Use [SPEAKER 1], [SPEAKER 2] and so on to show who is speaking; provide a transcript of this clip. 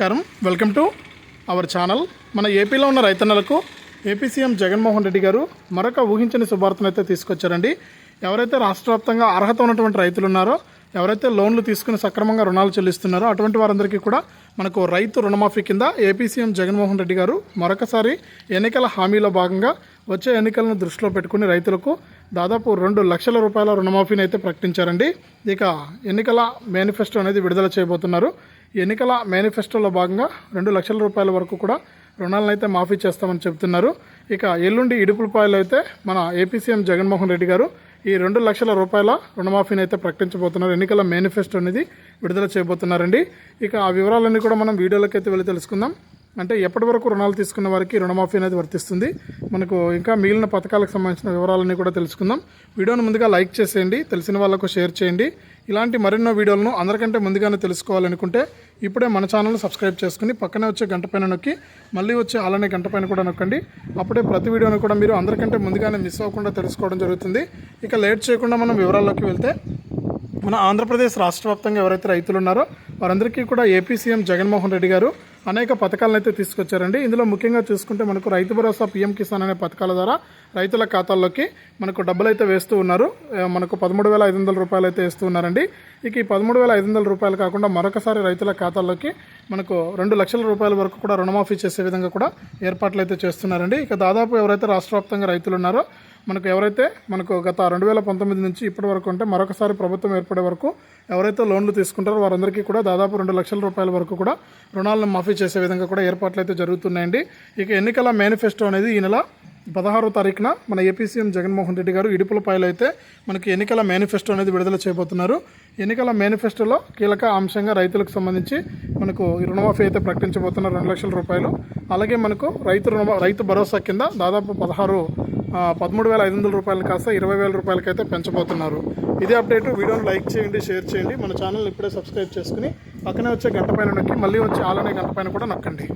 [SPEAKER 1] నమస్కారం. Welcome to our channel మన ఏపీలో ఉన్న రైతన్నలకు ఏపీ సీఎం జగన్మోహన్ రెడ్డి గారు మరొక ఊహించని శుభార్తను అయితే తీసుకొచ్చారండి. ఎవరైతే రాష్ట్ర వ్యాప్తంగా అర్హత ఉన్నటువంటి రైతులు ఉన్నారో ఎవరైతే లోన్లు తీసుకుని సక్రమంగా రుణాలు చెల్లిస్తున్నారో అటువంటి వారందరికీ కూడా మనకు రైతు రుణమాఫీ కింద ఏపీ సీఎం జగన్మోహన్ రెడ్డి గారు మరొకసారి ఎన్నికల హామీలో భాగంగా వచ్చే ఎన్నికలను దృష్టిలో పెట్టుకుని రైతులకు దాదాపు రెండు లక్షల రూపాయల రుణమాఫీని అయితే ప్రకటించారండి. ఇక ఎన్నికల మేనిఫెస్టో అనేది విడుదల చేయబోతున్నారు. ఎన్నికల మేనిఫెస్టోలో భాగంగా రెండు లక్షల రూపాయల వరకు కూడా రుణాలను అయితే మాఫీ చేస్తామని చెబుతున్నారు ఇక ఎల్లుండి ఇడుపులపాయలు అయితే మన ఏపీ సీఎం జగన్మోహన్ రెడ్డి గారు ఈ రెండు లక్షల రూపాయల రుణమాఫీని అయితే ప్రకటించబోతున్నారు. ఎన్నికల మేనిఫెస్టో అనేది విడుదల చేయబోతున్నారండి. ఇక ఆ వివరాలన్నీ కూడా మనం వీడియోలోకి అయితే వెళ్ళి తెలుసుకుందాం. అంటే ఎప్పటి వరకు రుణాలు తీసుకున్న వారికి రుణమాఫీ అనేది వర్తిస్తుంది. మనకు ఇంకా మిగిలిన పథకాలకు సంబంధించిన వివరాలన్నీ కూడా తెలుసుకుందాం. వీడియోను ముందుగా లైక్ చేసేయండి తెలిసిన వాళ్ళకు షేర్ చేయండి. ఇలాంటి మరెన్నో వీడియోలను అందరికంటే ముందుగానే తెలుసుకోవాలనుకుంటే ఇప్పుడే మన ఛానల్ సబ్స్క్రైబ్ చేసుకుని పక్కనే వచ్చే గంట పైన నొక్కి మళ్ళీ వచ్చే అలానే గంట పైన కూడా నొక్కండి. అప్పుడే ప్రతి వీడియోను కూడా మీరు అందరికంటే ముందుగానే మిస్ అవ్వకుండా తెలుసుకోవడం జరుగుతుంది. ఇక లేట్ చేయకుండా మనం వివరాల్లోకి వెళ్తే మన ఆంధ్రప్రదేశ్ రాష్ట్ర వ్యాప్తంగా ఎవరైతే రైతులు ఉన్నారో వారందరికీ కూడా ఏపీ సీఎం జగన్మోహన్ రెడ్డి గారు అనేక పథకాలను అయితే తీసుకొచ్చారండి. ఇందులో ముఖ్యంగా చూసుకుంటే మనకు రైతు భరోసా పీఎం కిసాన్ అనే పథకాల ద్వారా రైతుల ఖాతాల్లోకి మనకు డబ్బులు అయితే వేస్తూ ఉన్నారు. మనకు పదమూడు వేల ఐదు వందల రూపాయలు అయితే వేస్తూ ఉన్నారండి. ఇక ఈ పదమూడు వేల ఐదు వందల రూపాయలు కాకుండా మరొకసారి రైతుల ఖాతాల్లోకి మనకు రెండు లక్షల రూపాయల వరకు కూడా రుణమాఫీ చేసే విధంగా కూడా ఏర్పాట్లు అయితే చేస్తున్నారండి. ఇక దాదాపు ఎవరైతే రాష్ట్ర వ్యాప్తంగా రైతులు ఉన్నారో మనకు ఎవరైతే మనకు గత రెండు వేల పంతొమ్మిది నుంచి ఇప్పటి వరకు అంటే మరొకసారి ప్రభుత్వం ఏర్పడే వరకు ఎవరైతే లోన్లు తీసుకుంటారో వారందరికీ కూడా దాదాపు రెండు లక్షల రూపాయల వరకు కూడా రుణాలను మాఫీ చేసే విధంగా కూడా ఏర్పాట్లు అయితే జరుగుతున్నాయండి. ఇక ఎన్నికల మేనిఫెస్టో అనేది ఈ నెల పదహారో తారీఖున మన ఏపీ సీఎం జగన్మోహన్ రెడ్డి గారు ఇడుపులపాయలు అయితే మనకి ఎన్నికల మేనిఫెస్టో అనేది విడుదల చేయబోతున్నారు. ఎన్నికల మేనిఫెస్టోలో కీలక అంశంగా రైతులకు సంబంధించి మనకు రుణమాఫీ అయితే ప్రకటించబోతున్నారు రెండు లక్షల రూపాయలు. అలాగే మనకు రైతు రుణ రైతు భరోసా కింద దాదాపు పదహారు పదమూడు వేల ఐదు వందల రూపాయలు కాస్త ఇరవై వేల రూపాయలకైతే పెంచబోతున్నారు. ఇదే అప్డేట్. వీడియోని లైక్ చేయండి షేర్ చేయండి. మన ఛానల్ ఇప్పుడే సబ్స్క్రైబ్ చేసుకుని పక్కనే వచ్చే గంట పైన నొక్కి మళ్ళీ వచ్చే ఆలనే గంట పైన కూడా నొక్కండి.